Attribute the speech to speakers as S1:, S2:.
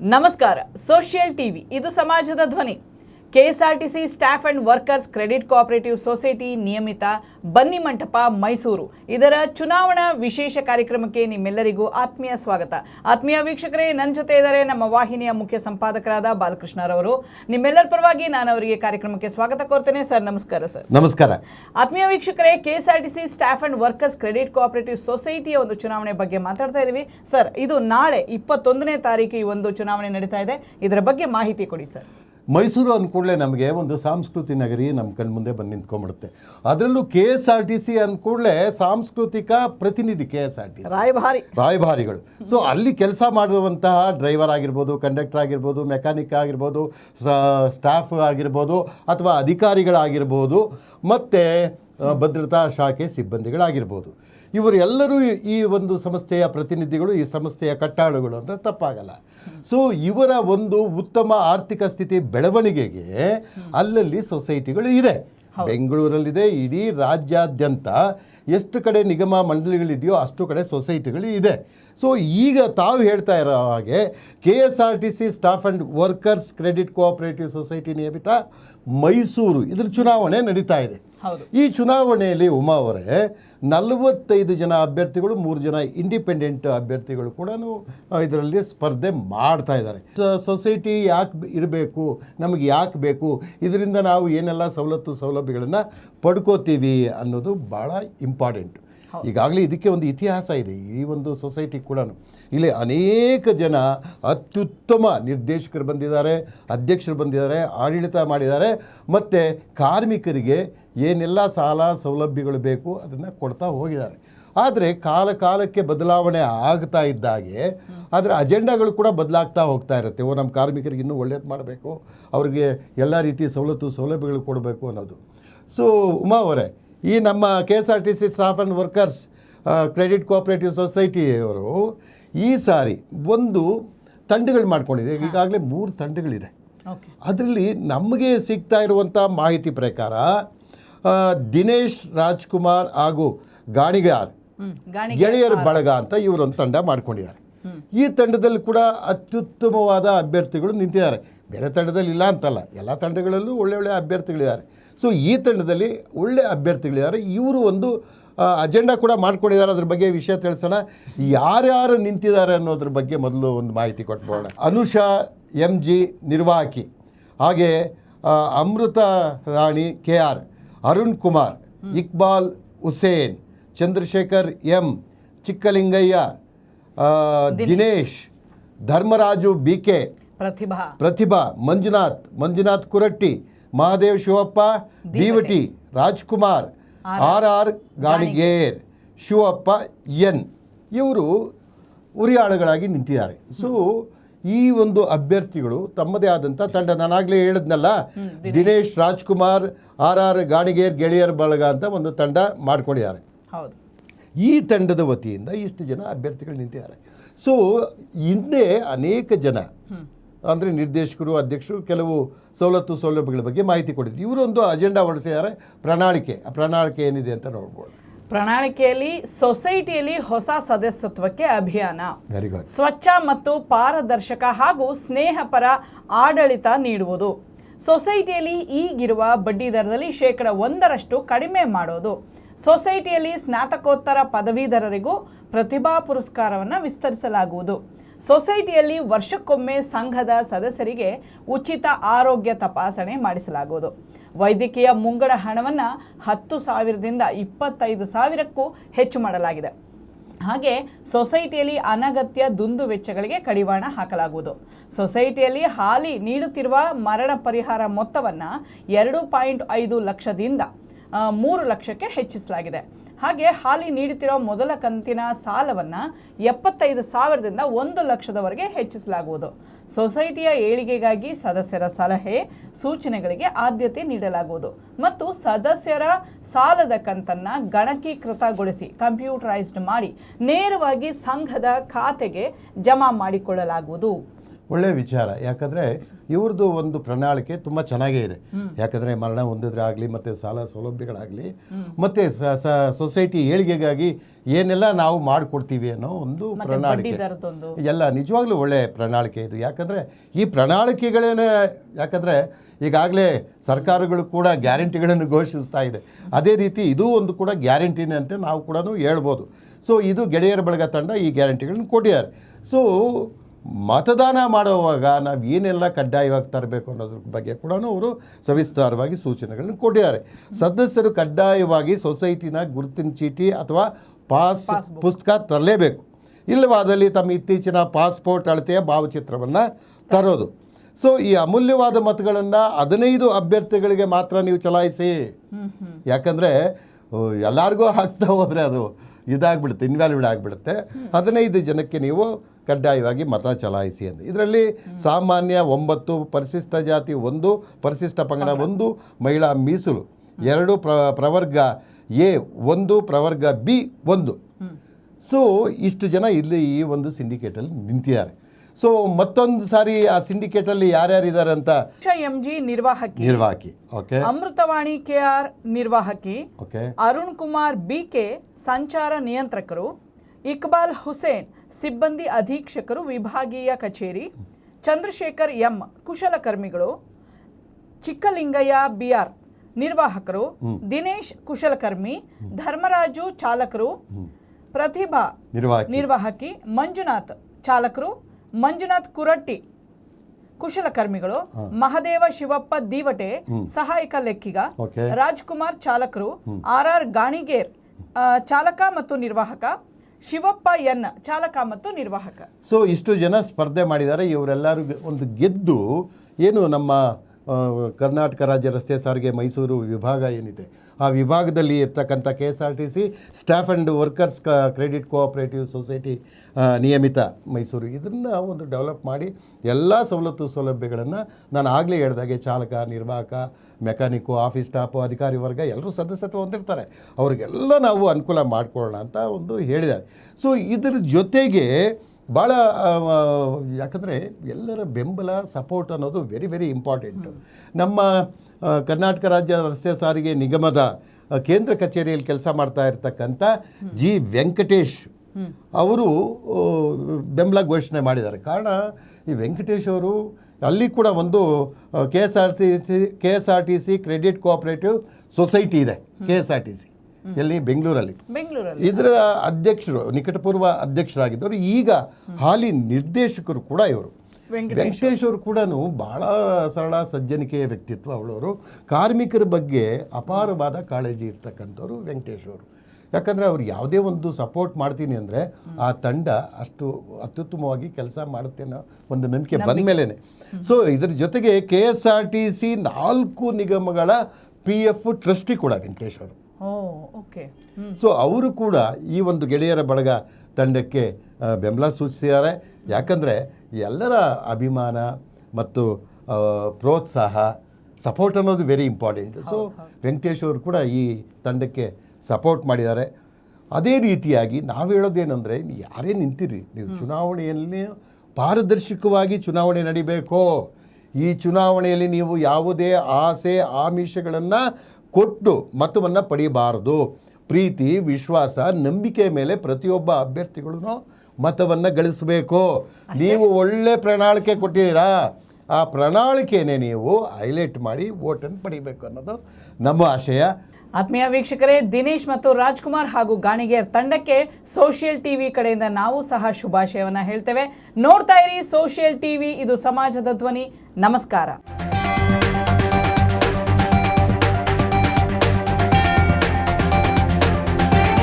S1: ನಮಸ್ಕಾರ social TV ಇದು ಸಮಾಜದ ಧ್ವನಿ. KSRTC staff and workers credit cooperative society ನಿಯಮಿತ ಬನ್ನಿ ಮಂಟಪ ಮೈಸೂರು. ಇದರ ಚುನಾವಣಾ ವಿಶೇಷ ಕಾರ್ಯಕ್ರಮಕ್ಕೆ ನಿಮ್ಮೆಲ್ಲರಿಗೂ ಆತ್ಮೀಯ ಸ್ವಾಗತ. ಆತ್ಮೀಯ ವೀಕ್ಷಕರೇ ನನ್ನ ಜೊತೆ ಇದ್ದಾರೆ ನಮ್ಮ ವಾಹಿನಿಯ ಮುಖ್ಯ ಸಂಪಾದಕರಾದ ಬಾಲಕೃಷ್ಣರವರು ನಿಮ್ಮೆಲ್ಲರ ಪರವಾಗಿ ನಾನು ಅವರಿಗೆ ಕಾರ್ಯಕ್ರಮಕ್ಕೆ ಸ್ವಾಗತ ಕೋರ್ತೇನೆ. ಸರ್ ನಮಸ್ಕಾರ ಸರ್.
S2: ನಮಸ್ಕಾರ.
S1: ಆತ್ಮೀಯ ವೀಕ್ಷಕರೇ KSRTC staff and workers credit cooperative ಸೊಸೈಟಿಯ ಒಂದು ಚುನಾವಣೆ ಬಗ್ಗೆ ಮಾತಾಡ್ತಾ ಇದ್ದೀವಿ ಸರ್ ಇದು ನಾಳೆ ಇಪ್ಪತ್ತೊಂದನೇ ತಾರೀಕು ಈ ಒಂದು ಚುನಾವಣೆ ನಡೀತಾ ಇದೆ. ಇದರ ಬಗ್ಗೆ ಮಾಹಿತಿ ಕೊಡಿ ಸರ್.
S2: ಮೈಸೂರು ಅಂದ್ಕೂಡಲೇ ನಮಗೆ ಒಂದು ಸಾಂಸ್ಕೃತಿ ನಗರಿ ನಮ್ಮ ಕಣ್ಣು ಮುಂದೆ ಬಂದು ನಿಂತ್ಕೊಂಡ್ಬಿಡುತ್ತೆ. ಅದರಲ್ಲೂ K S R T C ಅಂದ್ಕೂಡಲೇ ಸಾಂಸ್ಕೃತಿಕ ಪ್ರತಿನಿಧಿ K S R T C.
S1: ರಾಯಭಾರಿ.
S2: ರಾಯಭಾರಿಗಳು. ಸೊ ಅಲ್ಲಿ ಕೆಲಸ ಮಾಡುವಂತಹ ಡ್ರೈವರ್ ಆಗಿರ್ಬೋದು ಕಂಡಕ್ಟರ್ ಆಗಿರ್ಬೋದು ಮೆಕ್ಯಾನಿಕ್ ಆಗಿರ್ಬೋದು ಸ್ಟಾಫ್ ಆಗಿರ್ಬೋದು ಅಥವಾ ಅಧಿಕಾರಿಗಳಾಗಿರ್ಬೋದು ಮತ್ತು ಭದ್ರತಾ ಶಾಖೆ ಸಿಬ್ಬಂದಿಗಳಾಗಿರ್ಬೋದು. ಇವರೆಲ್ಲರೂ ಈ- ಈ ಒಂದು ಸಂಸ್ಥೆಯ ಪ್ರತಿನಿಧಿಗಳು ಈ ಸಂಸ್ಥೆಯ ಕಟ್ಟಾಳುಗಳು ಅಂದರೆ ತಪ್ಪಾಗಲ್ಲ. ಸೊ ಇವರ ಒಂದು ಉತ್ತಮ ಆರ್ಥಿಕ ಸ್ಥಿತಿ ಬೆಳವಣಿಗೆಗೆ ಅಲ್ಲಲ್ಲಿ ಸೊಸೈಟಿಗಳು ಇದೆ. ಬೆಂಗಳೂರಲ್ಲಿದೆ ಇಡೀ ರಾಜ್ಯಾದ್ಯಂತ ಎಷ್ಟು ಕಡೆ ನಿಗಮ ಮಂಡಳಿಗಳಿದೆಯೋ ಅಷ್ಟು ಕಡೆ ಸೊಸೈಟಿಗಳು ಇದೆ. ಸೊ ಈಗ ತಾವು ಹೇಳ್ತಾ ಇರೋ ಹಾಗೆ K S R T C staff and workers credit cooperative society ನಿಯಮಿತ ಮೈಸೂರು ಇದ್ರ ಚುನಾವಣೆ ನಡೀತಾ ಇದೆ. ಈ ಚುನಾವಣೆಯಲ್ಲಿ ಉಮಾ ಅವರೇ ನಲವತ್ತೈದು ಜನ ಅಭ್ಯರ್ಥಿಗಳು ಮೂರು ಜನ ಇಂಡಿಪೆಂಡೆಂಟ್ ಅಭ್ಯರ್ಥಿಗಳು ಕೂಡ ಇದರಲ್ಲಿ ಸ್ಪರ್ಧೆ ಮಾಡ್ತಾ ಇದ್ದಾರೆ. ಸೊಸೈಟಿ ಯಾಕೆ ಇರಬೇಕು ನಮಗೆ ಯಾಕೆ ಬೇಕು ಇದರಿಂದ ನಾವು ಏನೆಲ್ಲ ಸವಲತ್ತು ಸೌಲಭ್ಯಗಳನ್ನು ಪಡ್ಕೋತೀವಿ ಅನ್ನೋದು ಭಾಳ ಇಂಪಾರ್ಟೆಂಟ್ ಈಗಾಗಲೇ ಇದಕ್ಕೆ ಒಂದು ಇತಿಹಾಸ ಇದೆ ಈ ಒಂದು ಸೊಸೈಟಿ ಕೂಡ ಇಲ್ಲಿ ಅನೇಕ ಜನ ಅತ್ಯುತ್ತಮ ನಿರ್ದೇಶಕರು ಬಂದಿದ್ದಾರೆ ಅಧ್ಯಕ್ಷರು ಬಂದಿದ್ದಾರೆ ಆಡಳಿತ ಮಾಡಿದ್ದಾರೆ ಮತ್ತು ಕಾರ್ಮಿಕರಿಗೆ ಏನೆಲ್ಲ ಸಾಲ ಸೌಲಭ್ಯಗಳು ಬೇಕು ಅದನ್ನು ಕೊಡ್ತಾ ಹೋಗಿದ್ದಾರೆ. ಆದರೆ ಕಾಲ ಕಾಲಕ್ಕೆ ಬದಲಾವಣೆ ಆಗ್ತಾ ಇದ್ದಾಗೆ ಅದರ ಅಜೆಂಡಾಗಳು ಕೂಡ ಬದಲಾಗ್ತಾ ಹೋಗ್ತಾ ಇರುತ್ತೆ. ಓ ನಮ್ಮ ಕಾರ್ಮಿಕರಿಗೆ ಇನ್ನೂ ಒಳ್ಳೇದು ಮಾಡಬೇಕು ಅವರಿಗೆ ಎಲ್ಲ ರೀತಿ ಸವಲತ್ತು ಸೌಲಭ್ಯಗಳು ಕೊಡಬೇಕು ಅನ್ನೋದು. ಸೊ ಉಮಾ ಅವರೇ ಈ ನಮ್ಮ K S R T C staff and workers credit cooperative ಸೊಸೈಟಿಯವರು ಈ ಸಾರಿ ಒಂದು ತಂಡಗಳು ಮಾಡ್ಕೊಂಡಿದೆ. ಈಗಾಗಲೇ ಮೂರು ತಂಡಗಳಿದೆ. ಅದರಲ್ಲಿ ನಮಗೆ ಸಿಗ್ತಾ ಇರುವಂಥ ಮಾಹಿತಿ ಪ್ರಕಾರ ದಿನೇಶ್ ರಾಜ್ಕುಮಾರ್ ಹಾಗೂ ಗಾಣಿಗಾರ್ ಗೆಳೆಯರ ಬಳಗ ಅಂತ ಇವರೊಂದು ತಂಡ ಮಾಡ್ಕೊಂಡಿದ್ದಾರೆ. ಈ ತಂಡದಲ್ಲಿ ಕೂಡ ಅತ್ಯುತ್ತಮವಾದ ಅಭ್ಯರ್ಥಿಗಳು ನಿಂತಿದ್ದಾರೆ. ಬೇರೆ ತಂಡದಲ್ಲಿ ಇಲ್ಲ ಅಂತಲ್ಲ ಎಲ್ಲ ತಂಡಗಳಲ್ಲೂ ಒಳ್ಳೆ ಒಳ್ಳೆ ಅಭ್ಯರ್ಥಿಗಳಿದ್ದಾರೆ. ಸೊ ಈ ತಂಡದಲ್ಲಿ ಒಳ್ಳೆ ಅಭ್ಯರ್ಥಿಗಳಿದ್ದಾರೆ. ಇವರು ಒಂದು ಅಜೆಂಡಾ ಕೂಡ ಮಾಡ್ಕೊಂಡಿದ್ದಾರೆ. ಅದ್ರ ಬಗ್ಗೆ ವಿಷಯ ತಿಳಿಸೋಣ. ಯಾರ್ಯಾರು ನಿಂತಿದ್ದಾರೆ ಅನ್ನೋದ್ರ ಬಗ್ಗೆ ಮೊದಲು ಒಂದು ಮಾಹಿತಿ ಕೊಟ್ಬೋಣ ಅನುಷಾ ಎಂ ಜಿ ನಿರ್ವಾಹಕಿ ಹಾಗೆ Amrutha Rani K R Arun Kumar Iqbal Hussain Chandrashekar M Chikkalingaiah Dinesh. Dharmaraju B K
S1: Prathibha.
S2: Prathibha Manjunath Manjunath Kuratti Mahadev Shivappa Deevati Rajkumar R R Ganiger Shivappa N. ಇವರು ಉರಿಯಾಳುಗಳಾಗಿ ನಿಂತಿದ್ದಾರೆ. So ಈ ಒಂದು ಅಭ್ಯರ್ಥಿಗಳು ತಮ್ಮದೇ ಆದಂಥ ತಂಡ. ನಾನಾಗಲೇ ಹೇಳಿದ್ನಲ್ಲ ದಿನೇಶ್. ರಾಜ್ಕುಮಾರ್ ಆರ್ ಆರ್ ಗಾಣಿಗೇರ್ ಗೆಳೆಯರ್ ಬಳಗ ಅಂತ ಒಂದು ತಂಡ ಮಾಡ್ಕೊಂಡಿದ್ದಾರೆ.
S1: ಹೌದು.
S2: ಈ ತಂಡದ ವತಿಯಿಂದ ಇಷ್ಟು ಜನ ಅಭ್ಯರ್ಥಿಗಳು ನಿಂತಿದ್ದಾರೆ. ಸೊ ಹಿಂದೆ ಅನೇಕ ಜನ ಅಂದರೆ ನಿರ್ದೇಶಕರು ಅಧ್ಯಕ್ಷರು ಕೆಲವು ಸವಲತ್ತು ಸೌಲಭ್ಯಗಳ ಬಗ್ಗೆ ಮಾಹಿತಿ ಕೊಟ್ಟಿದ್ರು. ಇವರೊಂದು ಅಜೆಂಡಾ ಹೊರಡಿಸಿದ್ದಾರೆ ಪ್ರಣಾಳಿಕೆ. ಆ ಪ್ರಣಾಳಿಕೆ ಏನಿದೆ ಅಂತ ನೋಡ್ಬೋದು.
S1: ಪ್ರಣಾಳಿಕೆಯಲ್ಲಿ ಸೊಸೈಟಿಯಲ್ಲಿ ಹೊಸ ಸದಸ್ಯತ್ವಕ್ಕೆ ಅಭಿಯಾನ.
S2: ವೆರಿ ಗುಡ್
S1: ಸ್ವಚ್ಛ ಮತ್ತು ಪಾರದರ್ಶಕ ಹಾಗೂ ಸ್ನೇಹಪರ ಆಡಳಿತ ನೀಡುವುದು. ಸೊಸೈಟಿಯಲ್ಲಿ ಈಗಿರುವ ಬಡ್ಡಿ ದರದಲ್ಲಿ ಶೇಕಡ ಒಂದರಷ್ಟು ಕಡಿಮೆ ಮಾಡೋದು. ಸೊಸೈಟಿಯಲ್ಲಿ ಸ್ನಾತಕೋತ್ತರ ಪದವೀಧರರಿಗೂ ಪ್ರತಿಭಾ ಪುರಸ್ಕಾರವನ್ನು ವಿಸ್ತರಿಸಲಾಗುವುದು. ಸೊಸೈಟಿಯಲ್ಲಿ ವರ್ಷಕ್ಕೊಮ್ಮೆ ಸಂಘದ ಸದಸ್ಯರಿಗೆ ಉಚಿತ ಆರೋಗ್ಯ ತಪಾಸಣೆ ಮಾಡಿಸಲಾಗುವುದು. ವೈದ್ಯಕೀಯ ಮುಂಗಡ ಹಣವನ್ನು ಹತ್ತು ಸಾವಿರದಿಂದ ಇಪ್ಪತ್ತೈದು ಸಾವಿರಕ್ಕೂ ಹೆಚ್ಚು ಮಾಡಲಾಗಿದೆ. ಹಾಗೆ ಸೊಸೈಟಿಯಲ್ಲಿ ಅನಗತ್ಯ ದುಂದು ವೆಚ್ಚಗಳಿಗೆ ಕಡಿವಾಣ ಹಾಕಲಾಗುವುದು. ಸೊಸೈಟಿಯಲ್ಲಿ ಹಾಲಿ ನೀಡುತ್ತಿರುವ ಮರಣ ಪರಿಹಾರ ಮೊತ್ತವನ್ನು ಎರಡು ಪಾಯಿಂಟ್ ಐದು ಲಕ್ಷದಿಂದ ಮೂರು ಲಕ್ಷಕ್ಕೆ ಹೆಚ್ಚಿಸಲಾಗಿದೆ. ಹಾಗೆ ಹಾಲಿ ನೀಡುತ್ತಿರುವ ಮೊದಲ ಕಂತಿನ ಸಾಲವನ್ನು ಎಪ್ಪತ್ತೈದು ಸಾವಿರದಿಂದ ಒಂದು ಲಕ್ಷದವರೆಗೆ ಹೆಚ್ಚಿಸಲಾಗುವುದು. ಸೊಸೈಟಿಯ ಏಳಿಗೆಗಾಗಿ ಸದಸ್ಯರ ಸಲಹೆ, ಸೂಚನೆಗಳಿಗೆ ಆದ್ಯತೆ ನೀಡಲಾಗುವುದು ಮತ್ತು ಸದಸ್ಯರ ಸಾಲದ ಕಂತನ್ನು ಗಣಕೀಕೃತಗೊಳಿಸಿ ಕಂಪ್ಯೂಟರೈಸ್ಡ್ ಮಾಡಿ ನೇರವಾಗಿ ಸಂಘದ ಖಾತೆಗೆ ಜಮಾ ಮಾಡಿಕೊಳ್ಳಲಾಗುವುದು.
S2: ಒಳ್ಳೆಯ ವಿಚಾರ. ಯಾಕಂದರೆ ಇವ್ರದ್ದು ಒಂದು ಪ್ರಣಾಳಿಕೆ ತುಂಬ ಚೆನ್ನಾಗೇ ಇದೆ. ಯಾಕಂದರೆ ಮರಣ ಹೊಂದಿದ್ರೆ ಆಗಲಿ ಮತ್ತು ಸಾಲ ಸೌಲಭ್ಯಗಳಾಗಲಿ ಮತ್ತು ಸೊಸೈಟಿ ಏಳಿಗೆಗಾಗಿ ಏನೆಲ್ಲ ನಾವು ಮಾಡಿಕೊಡ್ತೀವಿ ಅನ್ನೋ ಒಂದು ಪ್ರಣಾಳಿಕೆ. ಎಲ್ಲ ನಿಜವಾಗ್ಲೂ ಒಳ್ಳೆ ಪ್ರಣಾಳಿಕೆ ಇದು. ಯಾಕಂದರೆ ಈ ಪ್ರಣಾಳಿಕೆಗಳೇನೆ ಯಾಕಂದರೆ ಈಗಾಗಲೇ ಸರ್ಕಾರಗಳು ಕೂಡ ಗ್ಯಾರಂಟಿಗಳನ್ನು ಘೋಷಿಸ್ತಾ ಇದೆ. ಅದೇ ರೀತಿ ಇದು ಒಂದು ಕೂಡ ಗ್ಯಾರಂಟಿನೇ ಅಂತ ನಾವು ಕೂಡ ಹೇಳ್ಬೋದು. ಸೊ ಇದು ಗೆಳೆಯರ ಬಳಗ ತಂಡ ಈ ಗ್ಯಾರಂಟಿಗಳನ್ನು ಕೊಟ್ಟಿದ್ದಾರೆ. ಸೊ ಮತದಾನ ಮಾಡುವಾಗ ನಾವು ಏನೆಲ್ಲ ಕಡ್ಡಾಯವಾಗಿ ತರಬೇಕು ಅನ್ನೋದ್ರ ಬಗ್ಗೆ ಕೂಡ ಅವರು ಸವಿಸ್ತಾರವಾಗಿ ಸೂಚನೆಗಳನ್ನು ಕೊಟ್ಟಿದ್ದಾರೆ. ಸದಸ್ಯರು ಕಡ್ಡಾಯವಾಗಿ ಸೊಸೈಟಿನ ಗುರುತಿನ ಚೀಟಿ ಅಥವಾ ಪಾಸ್ ಪುಸ್ತಕ ತರಲೇಬೇಕು. ಇಲ್ಲವಾದಲ್ಲಿ ತಮ್ಮ ಇತ್ತೀಚಿನ ಪಾಸ್ಪೋರ್ಟ್ ಅಳತೆಯ ಭಾವಚಿತ್ರವನ್ನು ತರೋದು. ಸೊ ಈ ಅಮೂಲ್ಯವಾದ ಮತಗಳನ್ನು ಹದಿನೈದು ಅಭ್ಯರ್ಥಿಗಳಿಗೆ ಮಾತ್ರ ನೀವು ಚಲಾಯಿಸಿ. ಯಾಕಂದರೆ ಎಲ್ಲರಿಗೂ ಹಾಕ್ತಾ ಹೋದರೆ ಅದು ಇದಾಗ್ಬಿಡುತ್ತೆ ಇನ್ವ್ಯಾಲ್ಯೂಡ್ ಆಗಿಬಿಡುತ್ತೆ. ಹದಿನೈದು ಜನಕ್ಕೆ ನೀವು ಕಡ್ಡಾಯವಾಗಿ ಮತ ಚಲಾಯಿಸಿ ಅಂತ ಇದರಲ್ಲಿ ಸಾಮಾನ್ಯ ಒಂಬತ್ತು ಪರಿಶಿಷ್ಟ ಜಾತಿ ಒಂದು ಪರಿಶಿಷ್ಟ ಪಂಗಡ ಒಂದು ಮಹಿಳಾ ಮೀಸಲು ಎರಡು ಪ್ರ ಪ್ರವರ್ಗ ಎ ಒಂದು ಪ್ರವರ್ಗ ಬಿ ಒಂದು. ಸೊ ಇಷ್ಟು ಜನ ಇಲ್ಲಿ ಈ ಒಂದು ಸಿಂಡಿಕೇಟಲ್ಲಿ ನಿಂತಿದ್ದಾರೆ. ಸೊ ಮತ್ತೊಂದು ಸಾರಿ ಆ ಸಿಂಡಿಕೇಟಲ್ಲಿ ಯಾರ್ಯಾರಿದ್ದಾರೆ ಅಂತ?
S1: ಎಂ ಜಿ ನಿರ್ವಾಹಕಿ.
S2: ನಿರ್ವಾಹಕಿ. Okay
S1: Amruthavani KR ನಿರ್ವಾಹಕಿ.
S2: Okay
S1: Arun Kumar B K ಸಂಚಾರ ನಿಯಂತ್ರಕರು. ಇಕ್ಬಾಲ್ ಹುಸೇನ್ ಸಿಬ್ಬಂದಿ ಅಧೀಕ್ಷಕರು ವಿಭಾಗೀಯ ಕಚೇರಿ ಚಂದ್ರಶೇಖರ್ ಎಂ ಕುಶಲಕರ್ಮಿಗಳು ಚಿಕ್ಕಲಿಂಗಯ್ಯ ಬಿಆರ್ ನಿರ್ವಾಹಕರು ದಿನೇಶ್ ಕುಶಲಕರ್ಮಿ ಧರ್ಮರಾಜು ಚಾಲಕರು ಪ್ರತಿಭಾ
S2: ನಿರ್ವಾಹಕಿ.
S1: ಮಂಜುನಾಥ್ ಚಾಲಕರು ಮಂಜುನಾಥ್ ಕುರಟ್ಟಿ ಕುಶಲಕರ್ಮಿಗಳು ಮಹದೇವ ಶಿವಪ್ಪ ದೀವಟೆ ಸಹಾಯಕ ಲೆಕ್ಕಿಗ ರಾಜ್ಕುಮಾರ್ ಚಾಲಕರು ಆರ್ ಆರ್ ಗಾಣಿಗೇರ್ ಚಾಲಕ ಮತ್ತು ನಿರ್ವಾಹಕ ಶಿವಪ್ಪ ಎನ್ ಚಾಲಕ ಮತ್ತು ನಿರ್ವಾಹಕ.
S2: ಸೊ ಇಷ್ಟು ಜನ ಸ್ಪರ್ಧೆ ಮಾಡಿದ್ದಾರೆ. ಇವರೆಲ್ಲರೂ ಒಂದು ಗೆದ್ದು ಏನು ನಮ್ಮ ಕರ್ನಾಟಕ ರಾಜ್ಯ ರಸ್ತೆ ಸಾರಿಗೆ ಮೈಸೂರು ವಿಭಾಗ ಏನಿದೆ ಆ ವಿಭಾಗದಲ್ಲಿ ಇರ್ತಕ್ಕಂಥ K S R T C staff and workers ಕ ಕ್ರೆಡಿಟ್ ಕೋಆಪ್ರೇಟಿವ್ ಸೊಸೈಟಿ ನಿಯಮಿತ ಮೈಸೂರು. ಇದನ್ನು ಒಂದು ಡೆವಲಪ್ ಮಾಡಿ ಎಲ್ಲ ಸವಲತ್ತು ಸೌಲಭ್ಯಗಳನ್ನು ನಾನು ಆಗಲೇ ಹೇಳ್ದಾಗೆ ಚಾಲಕ, ನಿರ್ವಾಹಕ, ಮೆಕ್ಯಾನಿಕ್ಕು, ಆಫೀಸ್ ಸ್ಟಾಫು, ಅಧಿಕಾರಿ ವರ್ಗ ಎಲ್ಲರೂ ಸದಸ್ಯತ್ವ ಹೊಂದಿರ್ತಾರೆ. ಅವರಿಗೆಲ್ಲ ನಾವು ಅನುಕೂಲ ಮಾಡಿಕೊಳ್ಳೋಣ ಅಂತ ಒಂದು ಹೇಳಿದ್ದಾರೆ. ಸೊ ಇದರ ಜೊತೆಗೆ ಭಾಳ ಯಾಕಂದರೆ ಎಲ್ಲರ ಬೆಂಬಲ ಸಪೋರ್ಟ್ ಅನ್ನೋದು ವೆರಿ ವೆರಿ ಇಂಪಾರ್ಟೆಂಟು ನಮ್ಮ ಕರ್ನಾಟಕ ರಾಜ್ಯ ರಸ್ತೆ ಸಾರಿಗೆ ನಿಗಮದ ಕೇಂದ್ರ ಕಚೇರಿಯಲ್ಲಿ ಕೆಲಸ ಮಾಡ್ತಾ ಇರ್ತಕ್ಕಂಥ ಜಿ ವೆಂಕಟೇಶ್ ಅವರು ಬೆಂಬಲ ಘೋಷಣೆ ಮಾಡಿದ್ದಾರೆ. ಕಾರಣ ಈ ವೆಂಕಟೇಶ್ ಅವರು ಅಲ್ಲಿ ಕೂಡ ಒಂದು K S R C C K S R T C credit cooperative society ಇದೆ. K S R T C ಎಲ್ಲಿ? ಬೆಂಗಳೂರಲ್ಲಿ.
S1: ಬೆಂಗಳೂರಲ್ಲಿ.
S2: ಇದರ ಅಧ್ಯಕ್ಷರು ನಿಕಟಪೂರ್ವ ಅಧ್ಯಕ್ಷರಾಗಿದ್ದವರು ಈಗ ಹಾಲಿ ನಿರ್ದೇಶಕರು ಕೂಡ ಇವರು.
S1: ವೆಂಕಟೇಶ್
S2: ಅವರು ಕೂಡ ಬಹಳ ಸರಳ ಸಜ್ಜನಿಕೆಯ ವ್ಯಕ್ತಿತ್ವ ಅವಳವರು. ಕಾರ್ಮಿಕರ ಬಗ್ಗೆ ಅಪಾರವಾದ ಕಾಳಜಿ ಇರ್ತಕ್ಕಂಥವ್ರು ವೆಂಕಟೇಶ್ ಅವರು. ಯಾಕಂದರೆ ಅವ್ರು ಯಾವುದೇ ಒಂದು ಸಪೋರ್ಟ್ ಮಾಡ್ತೀನಿ ಅಂದರೆ ಆ ತಂಡ ಅಷ್ಟು ಅತ್ಯುತ್ತಮವಾಗಿ ಕೆಲಸ ಮಾಡುತ್ತೆ ಅನ್ನೋ ಒಂದು ನಂಬಿಕೆ ಬಂದ ಮೇಲೇ ಸೊ ಇದರ ಜೊತೆಗೆ K S R T C ನಾಲ್ಕು ನಿಗಮಗಳ ಪಿ ಎಫ್ ಟ್ರಸ್ಟಿ ಕೂಡ ವೆಂಕಟೇಶ್ ಅವರು.
S1: ಓ ಓಕೆ.
S2: ಸೊ ಅವರು ಕೂಡ ಈ ಒಂದು ಗೆಳೆಯರ ಬಳಗ ತಂಡಕ್ಕೆ ಬೆಂಬಲ ಸೂಚಿಸಿದ್ದಾರೆ. ಯಾಕಂದರೆ ಎಲ್ಲರ ಅಭಿಮಾನ ಮತ್ತು ಪ್ರೋತ್ಸಾಹ ಸಪೋರ್ಟ್ ಅನ್ನೋದು ವೆರಿ ಇಂಪಾರ್ಟೆಂಟ್ ಸೊ ವೆಂಕಟೇಶ್ ಅವರು ಕೂಡ ಈ ತಂಡಕ್ಕೆ ಸಪೋರ್ಟ್ ಮಾಡಿದ್ದಾರೆ. ಅದೇ ರೀತಿಯಾಗಿ ನಾವು ಹೇಳೋದೇನೆಂದರೆ ಯಾರೇ ನಿಂತಿರಿ ನೀವು ಚುನಾವಣೆಯಲ್ಲಿ ಪಾರದರ್ಶಕವಾಗಿ ಚುನಾವಣೆ ನಡಿಬೇಕು? ಈ ಚುನಾವಣೆಯಲ್ಲಿ ನೀವು ಯಾವುದೇ ಆಸೆ ಆಮಿಷಗಳನ್ನು ಕೊಟ್ಟು ಮತವನ್ನು ಪಡೆಯಬಾರದು ಪ್ರೀತಿ ವಿಶ್ವಾಸ ನಂಬಿಕೆ ಮೇಲೆ ಪ್ರತಿಯೊಬ್ಬ ಅಭ್ಯರ್ಥಿಗಳು ಮತವನ್ನು ಗಳಿಸಬೇಕು. ನೀವು ಒಳ್ಳೆ ಪ್ರಣಾಳಿಕೆ ಕೊಟ್ಟಿದ್ದೀರಾ? ಆ ಪ್ರಣಾಳಿಕೆನೇ ನೀವು ಹೈಲೈಟ್ ಮಾಡಿ ಓಟನ್ನು ಪಡಿಬೇಕು ಅನ್ನೋದು ನಮ್ಮ ಆಶಯ.
S1: ಆತ್ಮೀಯ ವೀಕ್ಷಕರೇ ದಿನೇಶ್ ಮತ್ತು ರಾಜ್ಕುಮಾರ್ ಹಾಗೂ ಗಾಣಿಗೇರ್ ತಂಡಕ್ಕೆ ಸೋಷಿಯಲ್ ಟಿವಿ ಕಡೆಯಿಂದ ನಾವು ಸಹ ಶುಭಾಶಯವನ್ನು ಹೇಳ್ತೇವೆ. ನೋಡ್ತಾ ಇರಿ ಸೋಷಿಯಲ್ ಟಿವಿ ಇದು ಸಮಾಜದ ಧ್ವನಿ. ನಮಸ್ಕಾರ.